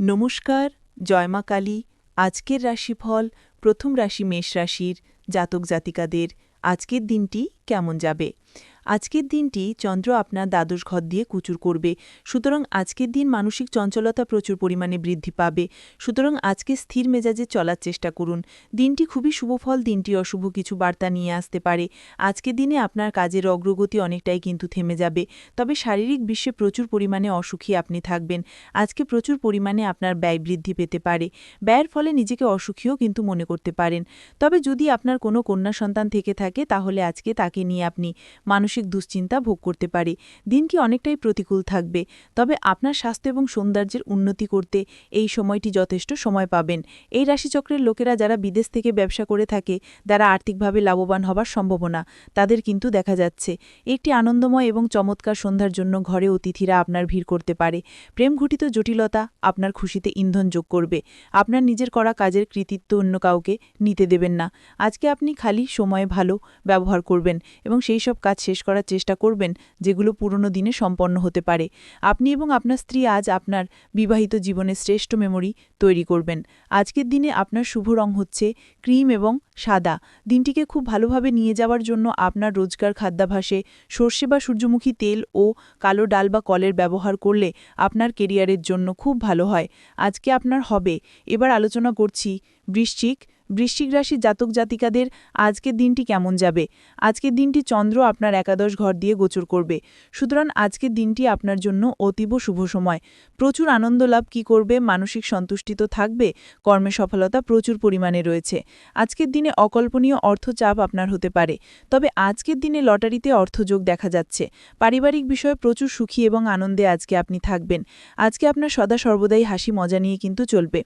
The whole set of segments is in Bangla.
নমস্কার জয়মা কালী। আজকের রাশিফল প্রথম রাশি মেষ রাশির জাতক জাতিকাদের আজকের দিনটি কেমন যাবে? আজকের দিনটি চন্দ্র আপনার দ্বাদশ ঘর দিয়ে কুচুর করবে। সুতরাং আজকের দিন মানসিক চঞ্চলতা প্রচুর পরিমাণে বৃদ্ধি পাবে। সুতরাং আজকে স্থির মেজাজে চলার চেষ্টা করুন। দিনটি খুবই শুভফল দিনটি অশুভ কিছু বার্তা নিয়ে আসতে পারে। আজকের দিনে আপনার কাজের অগ্রগতি অনেকটাই কিন্তু থেমে যাবে। তবে শারীরিক বিশ্বে প্রচুর পরিমাণে অসুখী আপনি থাকবেন। আজকে প্রচুর পরিমাণে আপনার ব্যয় বৃদ্ধি পেতে পারে। ব্যয়ের ফলে নিজেকে অসুখীও কিন্তু মনে করতে পারেন। তবে যদি আপনার কোনো কন্যা সন্তান থেকে থাকে, তাহলে আজকে তাকে নিয়ে আপনি মানসিক দুশ্চিন্তা ভোগ করতে পারে। দিনটি অনেকটাই প্রতিকূল থাকবে। তবে আপনার স্বাস্থ্য এবং সৌন্দর্যের উন্নতি করতে এই সময়টি যথেষ্ট সময় পাবেন। এই রাশিচক্রের লোকেরা যারা বিদেশ থেকে ব্যবসা করে থাকে তারা আর্থিকভাবে লাভবান হবার সম্ভাবনা, তাদের কিন্তু দেখা যাচ্ছে। একটি আনন্দময় এবং চমৎকার সন্ধ্যার জন্য ঘরে অতিথিরা আপনার ভিড় করতে পারে। প্রেমঘটিত জটিলতা আপনার খুশিতে ইন্ধন যোগ করবে। আপনার নিজের করা কাজের কৃতিত্ব অন্য কাউকে নিতে দেবেন না। আজকে আপনি খালি, সময়ে ভালো ব্যবহার করবেন। এবং সেই সব কাজ শেষ করার চেষ্টা করবেন যেগুলো পুরনো দিনে সম্পন্ন হতে পারে। আপনি এবং আপনার স্ত্রী আজ আপনার বিবাহিত জীবনে শ্রেষ্ঠ মেমোরি তৈরি করবেন। আজকের দিনে আপনার শুভ রং হচ্ছে ক্রিম এবং সাদা। দিনটিকে খুব ভালোভাবে নিয়ে যাওয়ার জন্য আপনার রোজগার খাদ্যাভাসে সর্ষে বা সূর্যমুখী তেল ও কালো ডাল বা কলের ব্যবহার করলে আপনার কেরিয়ারের জন্য খুব ভালো হয়। আজকে আপনার হবে। এবার আলোচনা করছি বৃশ্চিক বৃশ্চিক রাশি জাতক জাতিকাদের আজকের দিনটি কেমন যাবে? আজকের দিনটি চন্দ্র আপনার একাদশ ঘর দিয়ে গোচর করবে। সুতরাং আজকের দিনটি আপনার জন্য অতীব শুভ সময়। প্রচুর আনন্দ লাভ কী করবে? মানসিক সন্তুষ্টি তো থাকবে। কর্মে সফলতা প্রচুর পরিমাণে রয়েছে। আজকের দিনে অকল্পনীয় অর্থচাপ আপনার হতে পারে। তবে আজকের দিনে লটারিতে অর্থযোগ দেখা যাচ্ছে। পারিবারিক বিষয়ে প্রচুর সুখী এবং আনন্দে আজকে আপনি থাকবেন। আজকে আপনার সদা সর্বদাই হাসি মজা নিয়ে কিন্তু চলবে।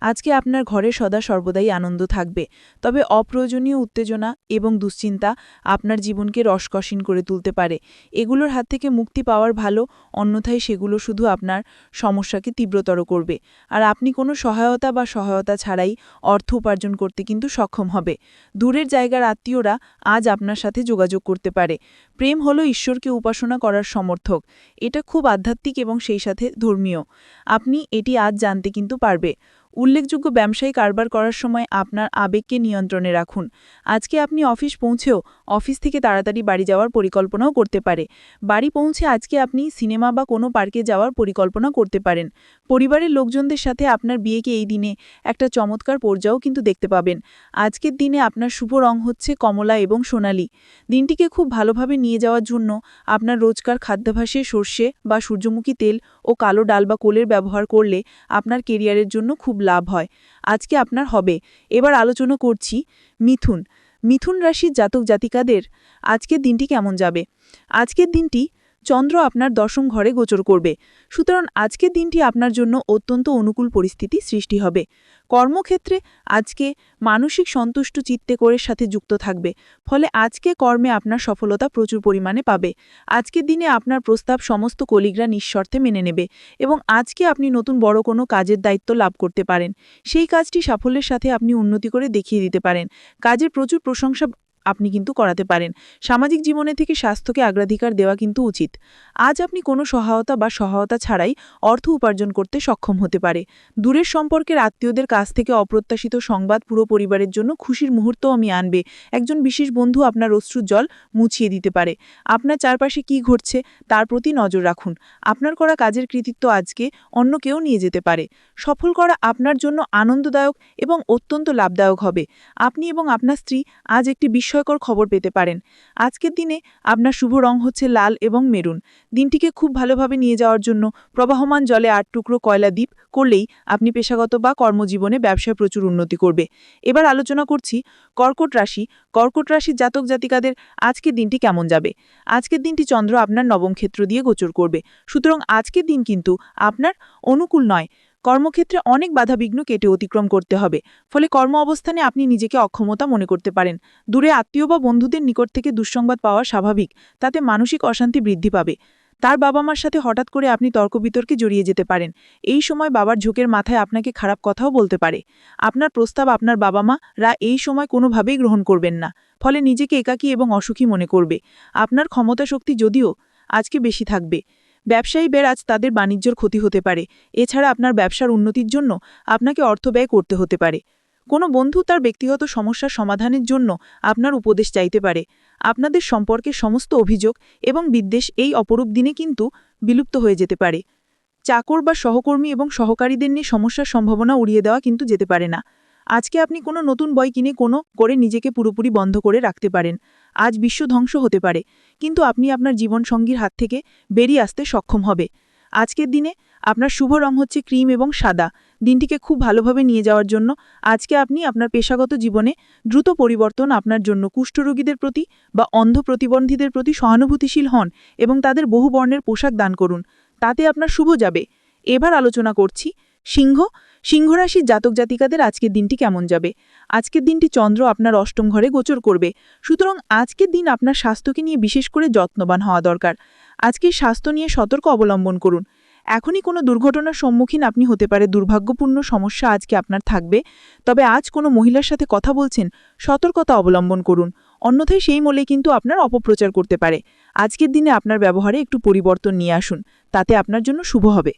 আজকে আপনার ঘরে সদা সর্বদাই আনন্দ থাকবে। তবে অপ্রয়োজনীয় উত্তেজনা এবং দুশ্চিন্তা আপনার জীবনকে রসকসীন করে তুলতে পারে। এগুলোর হাত থেকে মুক্তি পাওয়ার ভালো, অন্যথায় সেগুলো শুধু আপনার সমস্যাকে তীব্রতর করবে। আর আপনি কোনো সহায়তা বা সহায়তা ছাড়াই অর্থ উপার্জন করতে কিন্তু সক্ষম হবে। দূরের জায়গার আত্মীয়রা আজ আপনার সাথে যোগাযোগ করতে পারে। প্রেম হলো ঈশ্বরকে উপাসনা করার সমর্থক। এটা খুব আধ্যাত্মিক এবং সেই সাথে ধর্মীয়। আপনি এটি আজ জানতে কিন্তু পারবে। উল্লেখযোগ্য ব্যবসায়ী কারবার করার সময় আপনার আবেগকে নিয়ন্ত্রণে রাখুন। আজকে আপনি অফিস পৌঁছেও অফিস থেকে তাড়াতাড়ি বাড়ি যাওয়ার পরিকল্পনাও করতে পারে। বাড়ি পৌঁছে আজকে আপনি সিনেমা বা কোনো পার্কে যাওয়ার পরিকল্পনা করতে পারেন। পরিবারের লোকজনদের সাথে আপনার বিয়েকে এই দিনে একটা চমৎকার পর্যায়েও কিন্তু দেখতে পাবেন। আজকের দিনে আপনার শুভ রং হচ্ছে কমলা এবং সোনালি। দিনটিকে খুব ভালোভাবে নিয়ে যাওয়ার জন্য আপনার রোজকার খাদ্যাভাসে সর্ষে বা সূর্যমুখী তেল ও কালো ডাল বা কোলের ব্যবহার করলে আপনার কেরিয়ারের জন্য খুব লাভ হয়। আজকে আপনার হবে। এবার আলোচনা করছি মিথুন। মিথুন রাশির জাতক জাতিকাদের আজকের দিনটি কেমন যাবে? আজকের দিনটি চন্দ্র আপনার দশম ঘরে গোচর করবে। সুতরাং আজকের দিনটি আপনার জন্য অত্যন্ত অনুকূল পরিস্থিতি সৃষ্টি হবে। কর্মক্ষেত্রে আজকে মানসিক সন্তুষ্ট চিত্তে করে সাথে যুক্ত থাকবে। ফলে আজকে কর্মে আপনার সফলতা প্রচুর পরিমাণে পাবে। আজকের দিনে আপনার প্রস্তাব সমস্ত কলিগরা নিঃশর্তে মেনে নেবে এবং আজকে আপনি নতুন বড় কোনো কাজের দায়িত্ব লাভ করতে পারেন। সেই কাজটি সাফল্যের সাথে আপনি উন্নতি করে দেখিয়ে দিতে পারেন। কাজের প্রচুর প্রশংসা আপনি কিন্তু করাতে পারেন। সামাজিক জীবনে থেকে স্বাস্থ্যকে অগ্রাধিকার দেওয়া কিন্তু উচিত। আজ আপনি কোনো সহায়তা বা সহায়তা ছাড়াই অর্থ উপার্জন করতে সক্ষম হতে পারে। দূরের সম্পর্কের আত্মীয়দের কাছ থেকে অপ্রত্যাশিত সংবাদ পুরো পরিবারের জন্য খুশির মুহূর্ত আমি আনবে। একজন বিশেষ বন্ধু আপনার অশ্রুর জল মুছিয়ে দিতে পারে। আপনার চারপাশে কি ঘটছে তার প্রতি নজর রাখুন। আপনার করা কাজের কৃতিত্ব আজকে অন্য কেউ নিয়ে যেতে পারে। সফল করা আপনার জন্য আনন্দদায়ক এবং অত্যন্ত লাভদায়ক হবে। আপনি এবং আপনার স্ত্রী আজ একটি বিস্ময়কর খবর পেতে পারেন। আজকের দিনে আপনার শুভ রং হচ্ছে লাল এবং মেরুন। দিনটিকে খুব ভালোভাবে নিয়ে যাওয়ার জন্য প্রবাহমান জলে আট টুকরো কয়লা দ্বীপ করলেই আপনি পেশাগত বা কর্মজীবনে ব্যবসায় প্রচুর উন্নতি করবে। এবার আলোচনা করছি কর্কট রাশি। কর্কট রাশির জাতক জাতিকাদের আজকের দিনটি কেমন যাবে? আজকের দিনটি চন্দ্র আপনার নবম ক্ষেত্র দিয়ে গোচর করবে। সুতরাং আজকের দিন কিন্তু আপনার অনুকূল নয়। কর্মক্ষেত্রে অনেক বাধাবিঘ্ন কেটে অতিক্রম করতে হবে, ফলে কর্ম অবস্থানে আপনি নিজেকে অক্ষমতা মনে করতে পারেন। দূরে আত্মীয় বা বন্ধুদের নিকট থেকে দুঃসংবাদ পাওয়া স্বাভাবিক, তাতে মানসিক অশান্তি বৃদ্ধি পাবে। তার বাবা মার সাথে হঠাৎ করে আপনি তর্ক বিতর্কে জড়িয়ে যেতে পারেন। এই সময় বাবার ঝোঁকের মাথায় আপনাকে খারাপ কথাও বলতে পারে। আপনার প্রস্তাব আপনার বাবা মা রা এই সময় কোনোভাবেই গ্রহণ করবেন না, ফলে নিজেকে একাকী এবং অসুখী মনে করবে। আপনার ক্ষমতা শক্তি যদিও আজকে বেশি থাকবে। ব্যবসায়ীদের আজ তাদের বাণিজ্যর ক্ষতি হতে পারে। এছাড়া আপনার ব্যবসার উন্নতির জন্য আপনাকে অর্থ ব্যয় করতে হতে পারে। কোনো বন্ধু তার ব্যক্তিগত সমস্যার সমাধানের জন্য আপনার উপদেশ চাইতে পারে। আপনাদের সম্পর্কে সমস্ত অভিযোগ এবং বিদ্বেষ এই অপরূপ দিনে কিন্তু বিলুপ্ত হয়ে যেতে পারে। চাকর বা সহকর্মী এবং সহকারীদের নিয়ে সমস্যার সম্ভাবনা উড়িয়ে দেওয়া কিন্তু যেতে পারে না। আজকে আপনি কোনো নতুন বই কিনে কোনো করে নিজেকে পুরোপুরি বন্ধ করে রাখতে পারেন। আজ বিশ্ব ধ্বংস হতে পারে, কিন্তু আপনি আপনার জীবনসঙ্গীর হাত থেকে বেরিয়ে আসতে সক্ষম হবে। আজকের দিনে আপনার শুভ রং হচ্ছে ক্রিম এবং সাদা। দিনটিকে খুব ভালোভাবে নিয়ে যাওয়ার জন্য আজকে আপনি আপনার পেশাগত জীবনে দ্রুত পরিবর্তন আপনার জন্য কুষ্ঠরোগীদের প্রতি বা অন্ধ প্রতিবন্ধীদের প্রতি সহানুভূতিশীল হন এবং তাদের বহু বর্ণের পোশাক দান করুন। তাতে আপনার শুভ যাবে। এবার আলোচনা করছি সিংহ? সিংহরাশির জাতক জাতিকাদের আজকের দিনটি কেমন যাবে? আজকের দিনটি চন্দ্র আপনার অষ্টম ঘরে গোচর করবে। সুতরাং আজকের দিন আপনার স্বাস্থ্যকে নিয়ে বিশেষ করে যত্নবান হওয়া দরকার। আজকের স্বাস্থ্য নিয়ে সতর্ক অবলম্বন করুন। এখনই কোনো দুর্ঘটনার সম্মুখীন আপনি হতে পারে। দুর্ভাগ্যপূর্ণ সমস্যা আজকে আপনার থাকবে। তবে আজ কোনো মহিলার সাথে কথা বলছেন, সতর্কতা অবলম্বন করুন। অন্যথায় সেই মলে কিন্তু আপনার অপপ্রচার করতে পারে। আজকের দিনে আপনার ব্যবহারে একটু পরিবর্তন নিয়ে আসুন। তাতে আপনার জন্য শুভ হবে।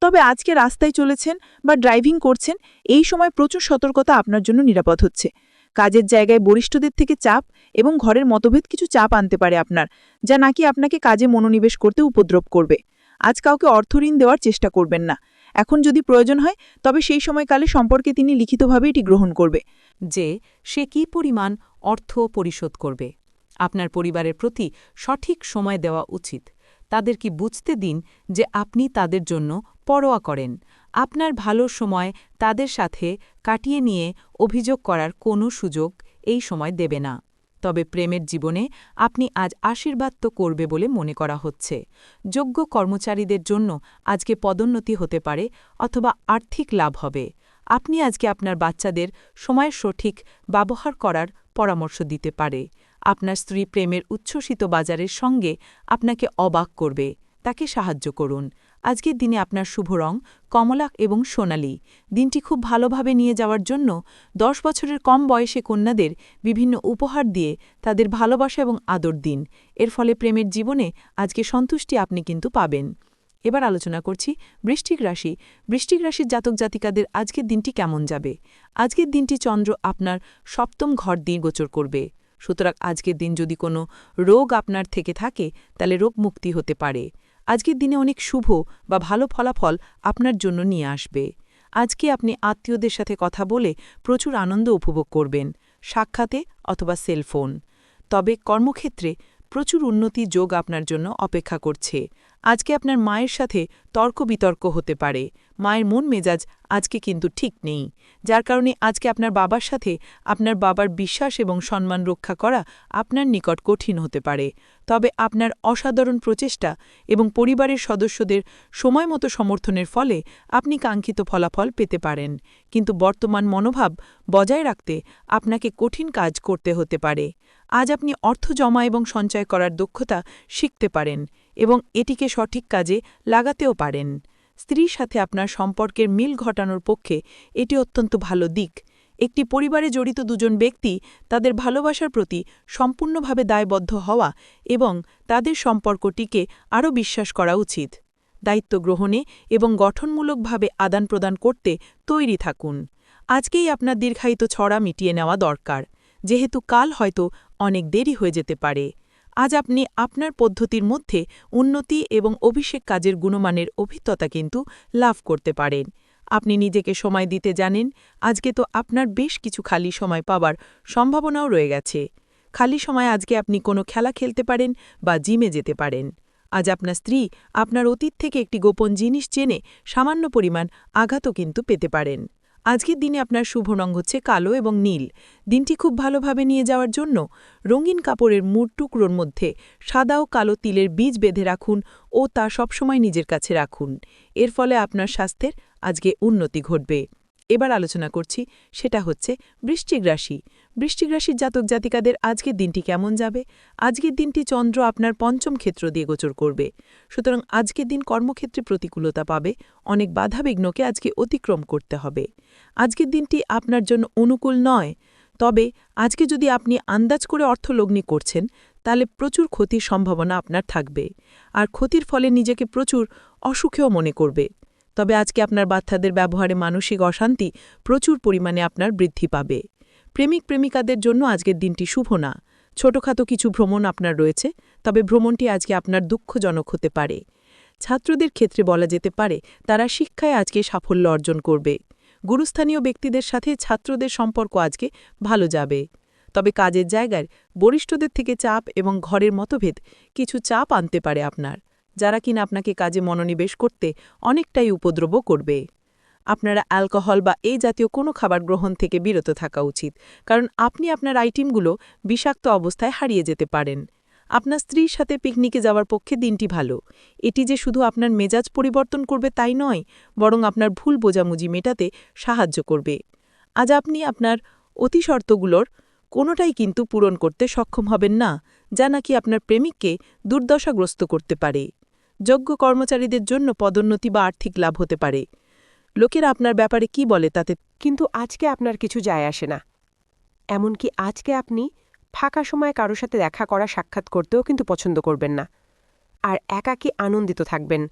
তবে আজকে রাস্তায় চলেছেন বা ড্রাইভিং করছেন, এই সময় প্রচুর সতর্কতা আপনার জন্য নিরাপদ হচ্ছে। কাজের জায়গায় বরিষ্ঠদের থেকে চাপ এবং ঘরের মতভেদ কিছু চাপ আনতে পারে আপনার, যা নাকি আপনাকে কাজে মনোনিবেশ করতে উপদ্রব করবে। আজ কাউকে অর্থঋণ দেওয়ার চেষ্টা করবেন না। এখন যদি প্রয়োজন হয়, তবে সেই সময়কালে সম্পর্কে তিনি লিখিতভাবে এটি গ্রহণ করবে। যে, সে কি পরিমাণ অর্থ পরিশোধ করবে? আপনার পরিবারের প্রতি সঠিক সময় দেওয়া উচিত। তাদের কি বুঝতে দিন যে আপনি তাদের জন্য পরোয়া করেন। আপনার ভালো সময় তাদের সাথে কাটিয়ে নিয়ে অভিযোগ করার কোনো সুযোগ এই সময় দেবে না। তবে প্রেমের জীবনে আপনি আজ আশীর্বাদ তো করবে বলে মনে করা হচ্ছে। যোগ্য কর্মচারীদের জন্য আজকে পদোন্নতি হতে পারে অথবা আর্থিক লাভ হবে। আপনি আজকে আপনার বাচ্চাদের সময় সঠিক ব্যবহার করার পরামর্শ দিতে পারে। আপনার স্ত্রী প্রেমের উচ্ছ্বসিত বাজারের সঙ্গে আপনাকে অবাক করবে। তাকে সাহায্য করুন। আজকের দিনে আপনার শুভ রং, কমলাক এবং সোনালি। দিনটি খুব ভালোভাবে নিয়ে যাওয়ার জন্য দশ বছরের কম বয়সে কন্যাদের বিভিন্ন উপহার দিয়ে তাদের ভালোবাসা এবং আদর দিন। এর ফলে প্রেমের জীবনে আজকে সন্তুষ্টি আপনি কিন্তু পাবেন। এবার আলোচনা করছি বৃষ্টিক রাশি। বৃষ্টিক রাশির জাতক জাতিকাদের আজকের দিনটি কেমন যাবে? আজকের দিনটি চন্দ্র আপনার সপ্তম ঘর দিয়ে গোচর করবে। সুতরাং আজকের দিন যদি কোনো রোগ আপনার থেকে থাকে, তাহলে রোগ মুক্তি হতে পারে। আজকের দিনে অনেক শুভ বা ভালো ফলাফল আপনার জন্য নিয়ে আসবে। আজকে আপনি আত্মীয়দের সাথে কথা বলে প্রচুর আনন্দ উপভোগ করবেন, সাক্ষাতে অথবা সেলফোন। তবে কর্মক্ষেত্রে প্রচুর উন্নতি যোগ আপনার জন্য অপেক্ষা করছে। আজকে আপনার মায়ের সাথে তর্ক বিতর্ক হতে পারে। মায়ের মন মেজাজ আজকে কিন্তু ঠিক নেই। যার কারণে আজকে আপনার বাবার সাথে আপনার বাবার বিশ্বাস এবং সম্মান রক্ষা করা আপনার নিকট কঠিন হতে পারে। তবে আপনার অসাধারণ প্রচেষ্টা এবং পরিবারের সদস্যদের সময় মতো সমর্থনের ফলে আপনি কাঙ্ক্ষিত ফলাফল পেতে পারেন। কিন্তু বর্তমান মনোভাব বজায় রাখতে আপনাকে কঠিন কাজ করতে হতে পারে। আজ আপনি অর্থ জমা এবং সঞ্চয় করার দক্ষতা শিখতে পারেন। এবং এটিকে সঠিক কাজে লাগাতেও পারেন। স্ত্রীর সাথে আপনার সম্পর্কের মিল ঘটানোর পক্ষে এটি অত্যন্ত ভালো দিক। একটি পরিবারে জড়িত দুজন ব্যক্তি তাদের ভালোবাসার প্রতি সম্পূর্ণভাবে দায়বদ্ধ হওয়া এবং তাদের সম্পর্কটিকে আরও বিশ্বাস করা উচিত। দায়িত্ব গ্রহণে এবং গঠনমূলকভাবে আদান প্রদান করতে তৈরি থাকুন। আজকেই আপনার দীর্ঘায়িত ছড়া মিটিয়ে নেওয়া দরকার। যেহেতু কাল হয়তো অনেক দেরি হয়ে যেতে পারে। আজ আপনি আপনার পদ্ধতির মধ্যে উন্নতি এবং অভিষেক কাজের গুণমানের অভিজ্ঞতা কিন্তু লাভ করতে পারেন। আপনি নিজেকে সময় দিতে জানেন, আজকে তো আপনার বেশ কিছু খালি সময় পাবার সম্ভাবনাও রয়ে গেছে। খালি সময় আজকে আপনি কোনো খেলা খেলতে পারেন বা জিমে যেতে পারেন। আজ আপনার স্ত্রী আপনার অতীত থেকে একটি গোপন জিনিস জেনে সামান্য পরিমাণ আঘাতও কিন্তু পেতে পারেন। আজকের দিনে আপনার শুভ রং হচ্ছে কালো এবং নীল। দিনটি খুব ভালোভাবে নিয়ে যাওয়ার জন্য রঙিন কাপড়ের মুড় টুকরোর মধ্যে সাদা ও কালো তিলের বীজ বেঁধে রাখুন ও তা সবসময় নিজের কাছে রাখুন। এর ফলে আপনার স্বাস্থ্যের আজকে উন্নতি ঘটবে। এবার আলোচনা করছি, সেটা হচ্ছে বৃশ্চিক রাশি। বৃশ্চিক রাশির জাতক জাতিকাদের আজকের দিনটি কেমন যাবে? আজকের দিনটি চন্দ্র আপনার পঞ্চম ক্ষেত্র দিয়ে গোচর করবে। সুতরাং আজকের দিন কর্মক্ষেত্রে প্রতিকূলতা পাবে, অনেক বাধাবিঘ্নকে আজকে অতিক্রম করতে হবে। আজকের দিনটি আপনার জন্য অনুকূল নয়, তবে আজকে যদি আপনি আন্দাজ করে অর্থলগ্নি করছেন, তাহলে প্রচুর ক্ষতির সম্ভাবনা আপনার থাকবে। আর ক্ষতির ফলে নিজেকে প্রচুর অসুখেও মনে করবে। তবে আজকে আপনার বাচ্চাদের ব্যবহারে মানসিক অশান্তি প্রচুর পরিমাণে আপনার বৃদ্ধি পাবে। প্রেমিক প্রেমিকাদের জন্য আজকের দিনটি শুভ না। ছোটখাটো কিছু ভ্রমণ আপনার রয়েছে, তবে ভ্রমণটি আজকে আপনার দুঃখজনক হতে পারে। ছাত্রদের ক্ষেত্রে বলা যেতে পারে, তারা শিক্ষায় আজকে সাফল্য অর্জন করবে। গুরুস্থানীয় ব্যক্তিদের সাথে ছাত্রদের সম্পর্ক আজকে ভালো যাবে। তবে কাজের জায়গায় বরিষ্ঠদের থেকে চাপ এবং ঘরের মতভেদ কিছু চাপ আনতে পারে আপনার। যারা কিনা আপনাকে কাজে মনোনিবেশ করতে অনেকটাই উপদ্রব করবে। আপনারা অ্যালকোহল বা এই জাতীয় কোনো খাবার গ্রহণ থেকে বিরত থাকা উচিত, কারণ আপনি আপনার আইটেমগুলো বিষাক্ত অবস্থায় হারিয়ে যেতে পারেন। আপনার স্ত্রীর সাথে পিকনিকে যাওয়ার পক্ষে দিনটি ভালো। এটি যে শুধু আপনার মেজাজ পরিবর্তন করবে তাই নয়, বরং আপনার ভুল বোঝামুজি মেটাতে সাহায্য করবে। আজ আপনি আপনার অতিশর্তগুলোর কোনোটাই কিন্তু পূরণ করতে সক্ষম হবেন না, যা নাকি আপনার প্রেমিককে দুর্দশাগ্রস্ত করতে পারে। যোগ্য কর্মচারীদের জন্য পদোন্নতি বা আর্থিক লাভ হতে পারে। লোকেরা আপনার ব্যাপারে কি বলে তাতে কিন্তু আজকে আপনার কিছু যায় আসে না। এমনকি আজকে আপনি ফাঁকা সময়ে কারও সাথে দেখা করা সাক্ষাৎ করতেও কিন্তু পছন্দ করবেন না। আর একাকী আনন্দিত থাকবেন।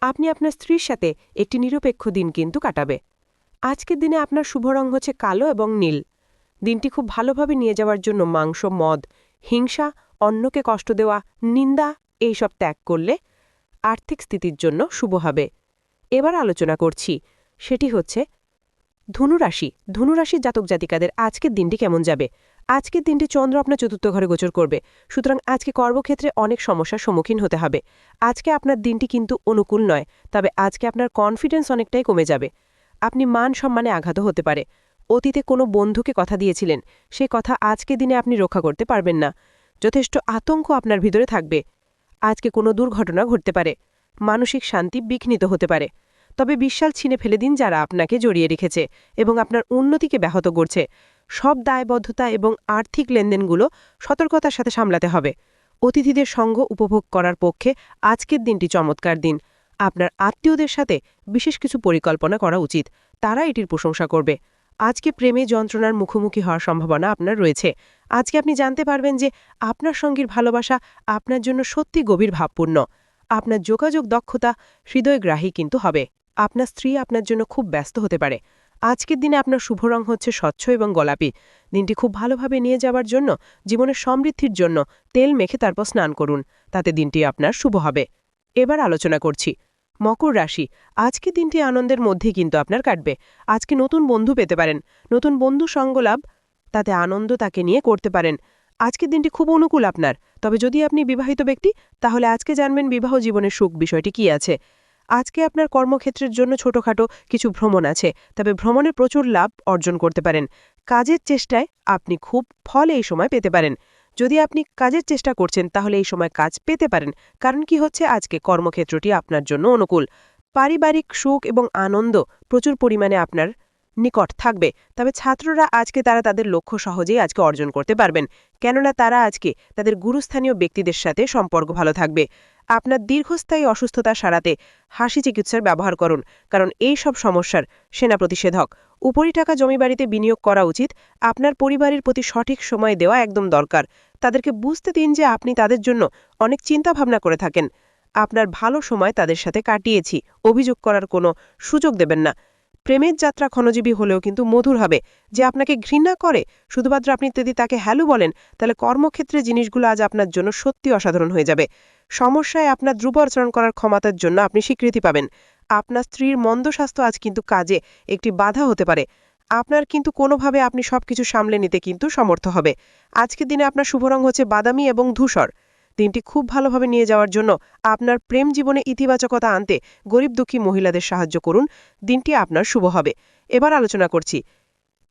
আপনি আপনার স্ত্রীর সাথে একটি নিরপেক্ষ দিন কিন্তু কাটাবে। আজকের দিনে আপনার শুভ রং হচ্ছে কালো এবং নীল। দিনটি খুব ভালোভাবে নিয়ে যাওয়ার জন্য মাংস, মদ, হিংসা, অন্যকে কষ্ট দেওয়া, নিন্দা এইসব ত্যাগ করলে আর্থিক স্থিতির জন্য শুভ হবে। এবার আলোচনা করছি। সেটি হচ্ছে, ধনুরাশি। ধনুরাশির জাতক জাতিকাদের আজকের দিনটি কেমন যাবে? আজকের দিনটি চন্দ্র আপনার চতুর্থ ঘরে গোচর করবে। সুতরাং আজকে কর্মক্ষেত্রে অনেক সমস্যার সম্মুখীন হতে হবে। আজকে আপনার দিনটি কিন্তু অনুকূল নয়, তবে আজকে আপনার কনফিডেন্স অনেকটাই কমে যাবে। আপনি মান সম্মানে আঘাত হতে পারে। অতীতে কোনো বন্ধুকে কথা দিয়েছিলেন, সে কথা আজকে দিনে আপনি রক্ষা করতে পারবেন না। যথেষ্ট আতঙ্ক আপনার ভিতরে থাকবে। আজকে কোনো দুর্ঘটনা ঘটতে পারে। মানসিক শান্তি বিঘ্নিত হতে পারে। তবে বিশ্বাল ছিনে ফেলে দিন যারা আপনাকে জড়িয়ে রেখেছে এবং আপনার উন্নতিকে ব্যাহত করছে। সব দায়বদ্ধতা এবং আর্থিক লেনদেনগুলো সতর্কতার সাথে সামলাতে হবে। অতিথিদের সঙ্গ উপভোগ করার পক্ষে আজকের দিনটি চমৎকার দিন। আপনার আত্মীয়দের সাথে বিশেষ কিছু পরিকল্পনা করা উচিত। তারা এটির প্রশংসা করবে। আজকে প্রেমে যন্ত্রণার মুখোমুখি হওয়ার সম্ভাবনা আপনার রয়েছে। আজকে আপনি জানতে পারবেন যে আপনার সঙ্গীর ভালোবাসা আপনার জন্য সত্যি গভীর ভাবপূর্ণ। আপনার যোগাযোগ দক্ষতা হৃদয়গ্রাহী কিন্তু হবে। আপনার স্ত্রী আপনার জন্য খুব ব্যস্ত হতে পারে। আজকের দিনে আপনার শুভ রং হচ্ছে স্বচ্ছ এবং গোলাপি। দিনটি খুব ভালোভাবে নিয়ে যাওয়ার জন্য, জীবনের সমৃদ্ধির জন্য তেল মেখে তারপর স্নান করুন। তাতে দিনটি আপনার শুভ হবে। এবার আলোচনা করছি। মকর রাশি। আজকে দিনটি আনন্দের মধ্যেই কিন্তু আপনার কাটবে। আজকে নতুন বন্ধু পেতে পারেন। নতুন বন্ধু সঙ্গলাভ তাতে আনন্দ তাকে নিয়ে করতে পারেন। আজকের দিনটি খুব অনুকূল আপনার। তবে যদি আপনি বিবাহিত ব্যক্তি, তাহলে আজকে জানবেন বিবাহ জীবনের সুখ বিষয়টি কি আছে। আজকে আপনার কর্মক্ষেত্রের জন্য ছোটখাটো কিছু ভ্রমণ আছে। তবে ভ্রমণে প্রচুর লাভ অর্জন করতে পারেন। কাজের চেষ্টায় আপনি খুব ফল এই সময় পেতে পারেন। যদি আপনি কাজের চেষ্টা করছেন, তাহলে এই সময় কাজ পেতে পারেন। কারণ কি হচ্ছে, আজকে কর্মক্ষেত্রটি আপনার জন্য অনুকূল। পারিবারিক সুখ এবং আনন্দ প্রচুর পরিমাণে আপনার নিকট থাকবে। তবে ছাত্ররা আজকে তারা তাদের লক্ষ্য সহজেই আজকে অর্জন করতে পারবেন। কেননা তারা আজকে তাদের গুরুস্থানীয় ব্যক্তিদের সাথে সম্পর্ক ভালো থাকবে। আপনার দীর্ঘস্থায়ী অসুস্থতা সারাতে হাসি চিকিৎসার ব্যবহার করুন, কারণ এই সব সমস্যার সেনা প্রতিষেধক। উপরি টাকা জমিবাড়িতে বিনিয়োগ করা উচিত, আপনার পরিবারের প্রতি সঠিক সময় দেওয়া একদম দরকার। তাদেরকে বুঝতে দিন যে আপনি তাদের জন্য অনেক চিন্তা ভাবনা করে থাকেন। আপনার ভালো সময় তাদের সাথে কাটিয়েছি, অভিযোগ করার কোনো সুযোগ দেবেন না। প্রেমের যাত্রা ক্ষণজীবী হলেও কিন্তু মধুর হবে। যে আপনাকে ঘৃণা করে, শুধুমাত্র আপনি যদি তাকে হ্যালো বলেন, তাহলে কর্মক্ষেত্রে জিনিসগুলো আজ আপনার জন্য সত্যি অসাধারণ হয়ে যাবে। সমস্যায় আপনার ধ্রুব আচরণ করার ক্ষমতার জন্য আপনি স্বীকৃতি পাবেন। আপনার স্ত্রীর মন্দ স্বাস্থ্য আজ কিন্তু কাজে একটি বাধা হতে পারে। আপনার কিন্তু কোনোভাবে আপনি সবকিছু সামলে নিতে কিন্তু সমর্থ হবে। আজকের দিনে আপনার শুভ রং হচ্ছে বাদামি এবং ধূসর। দিনটি খুব ভালোভাবে নিয়ে যাওয়ার জন্য আপনার প্রেম জীবনে ইতিবাচকতা আনতে গরিব দুঃখী মহিলাদের সাহায্য করুন। দিনটি আপনার শুভ হবে। এবার আলোচনা করছি।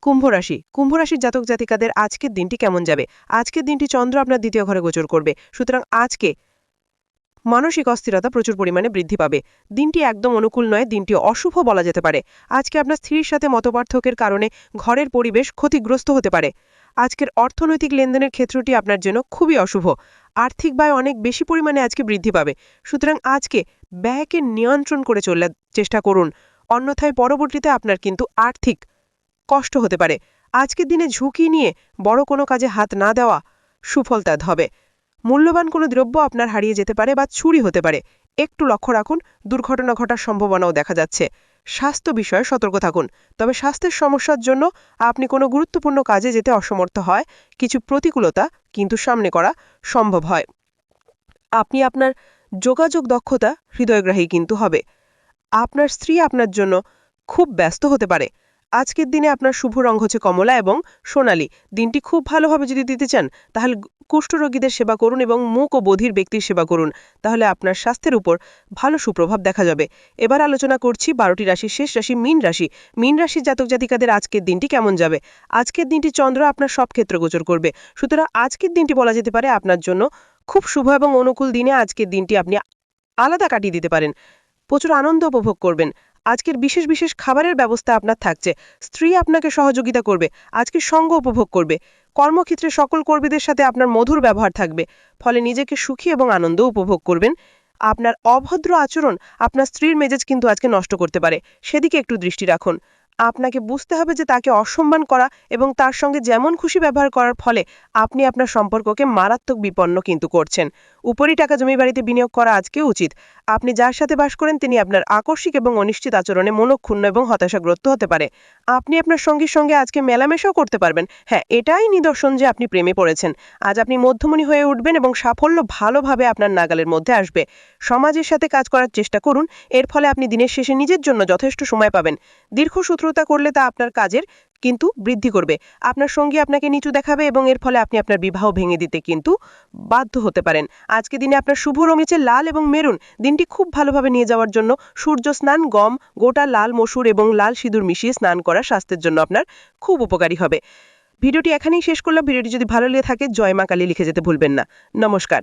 কুম্ভরাশি কুম্ভরাশির জাতক জাতিকাদের আজকের দিনটি কেমন যাবে? আজকের দিনটি চন্দ্র আপনার দ্বিতীয় ঘরে গোচর করবে। সুতরাং আজকে মানসিক অস্থিরতা প্রচুর পরিমাণে বৃদ্ধি পাবে। দিনটি একদম অনুকূল নয়, দিনটি অশুভ বলা যেতে পারে। আজকে আপনার স্ত্রীর সাথে মতপার্থক্যের কারণে ঘরের পরিবেশ ক্ষতিগ্রস্ত হতে পারে। আজকের অর্থনৈতিক লেনদেনের ক্ষেত্রটি আপনার জন্য খুবই অশুভ। আর্থিক ব্যয় অনেক বেশি পরিমাণে আজকে বৃদ্ধি পাবে। সুতরাং আজকে ব্যয়কে নিয়ন্ত্রণ করে চলার চেষ্টা করুন। অন্যথায় পরবর্তীতে আপনার কিন্তু আর্থিক কষ্ট হতে পারে। আজকের দিনে ঝুঁকি নিয়ে বড় কোনো কাজে হাত না দেওয়া সুফলতাদ হবে। মূল্যবান কোনো দ্রব্য আপনার হারিয়ে যেতে পারে বা চুরি হতে পারে। একটু লক্ষ্য রাখুন, দুর্ঘটনা ঘটার সম্ভাবনাও দেখা যাচ্ছে। স্বাস্থ্য বিষয়ে সতর্ক থাকুন, তবে স্বাস্থ্যের সমস্যার জন্য আপনি কোনো গুরুত্বপূর্ণ কাজে যেতে অসমর্থ হয়, কিছু প্রতিকূলতা কিন্তু সামনে করা সম্ভব হয়। আপনি আপনার যোগাযোগ দক্ষতা হৃদয়গ্রাহী কিন্তু হবে। আপনার স্ত্রী আপনার জন্য খুব ব্যস্ত হতে পারে। আজকের দিনে আপনার শুভ রং হচ্ছে কমলা এবং সোনালী। দিনটি খুব ভালোভাবে যদি দিতে চান, তাহলে কুষ্ঠরোগীদের সেবা করুন এবং মুখ ও বধির ব্যক্তির সেবা করুন, তাহলে আপনার স্বাস্থ্যের উপর ভালো সুপ্রভাব দেখা যাবে। এবার আলোচনা করছি বারোটি রাশির শেষ রাশি মীন রাশি। মীন রাশির জাতক জাতিকাদের আজকের দিনটি কেমন যাবে? আজকের দিনটি চন্দ্র আপনার সব ক্ষেত্র গোচর করবে। সুতরাং আজকের দিনটি বলা যেতে পারে আপনার জন্য খুব শুভ এবং অনুকূল দিনে আজকের দিনটি আপনি আলাদা কাটিয়ে দিতে পারেন। প্রচুর আনন্দ উপভোগ করবেন। আজকের বিশেষ বিশেষ খাবারের ব্যবস্থা আপনার থাকছে। স্ত্রী আপনাকে সহযোগিতা করবে। আজকে সঙ্গ উপভোগ করবে। কর্মক্ষেত্রে সকল কর্মীদের সাথে আপনার মধুর ব্যবহার থাকবে। ফলে নিজেকে সুখী এবং আনন্দ উপভোগ করবেন। আপনার অভদ্র আচরণ আপনার স্ত্রীর মেজাজ কিন্তু আজকে নষ্ট করতে পারে। সেদিকে একটু দৃষ্টি রাখুন। আপনাকে বুঝতে হবে যে তাকে অসম্মান করা এবং তার সঙ্গে যেমন খুশি ব্যবহার করার ফলে আপনি আপনার সম্পর্ককে মারাত্মক বিপন্ন কিন্তু করছেন। উপরই টাকা জমি বাড়িতে বিনিয়োগ করা আজকে উচিত। আপনি যার সাথে বাস করেন তিনি আপনার আকস্মিক এবং অনিশ্চিত আচরণে মনক্ষুণ্ণ এবং হতাশাগ্রস্ত হতে পারে। আপনি আপনার সঙ্গীর সঙ্গে আজকে মেলামেশাও করতে পারবেন। হ্যাঁ এটাই নিদর্শন যে আপনি প্রেমে পড়েছেন। আজ আপনি মধ্যমণি হয়ে উঠবেন এবং সাফল্য ভালোভাবে আপনার নাগালের মধ্যে আসবে। সমাজের সাথে কাজ করার চেষ্টা করুন। এর ফলে আপনি দিনের শেষে নিজের জন্য যথেষ্ট সময় পাবেন। দীর্ঘসূত্রতা করলে তা আপনার কাজের কিন্তু বৃদ্ধি করবে। আপনার সঙ্গী আপনাকে নিচু দেখাবে এবং এর ফলে আপনি আপনার বিবাহ ভেঙে দিতে কিন্তু বাধ্য হতে পারেন। আজকে দিনে আপনার শুভ রং হচ্ছে লাল এবং মেরুন। দিনটি খুব ভালোভাবে নিয়ে যাওয়ার জন্য সূর্য স্নান, গম, গোটা লাল, মসুর এবং লাল সিঁদুর মিশিয়ে স্নান করা স্বাস্থ্যের জন্য আপনার খুব উপকারী হবে। ভিডিওটি এখানেই শেষ করলাম। ভিডিওটি যদি ভালো লেগে থাকে, জয় মা কালী লিখে যেতে ভুলবেন না। নমস্কার।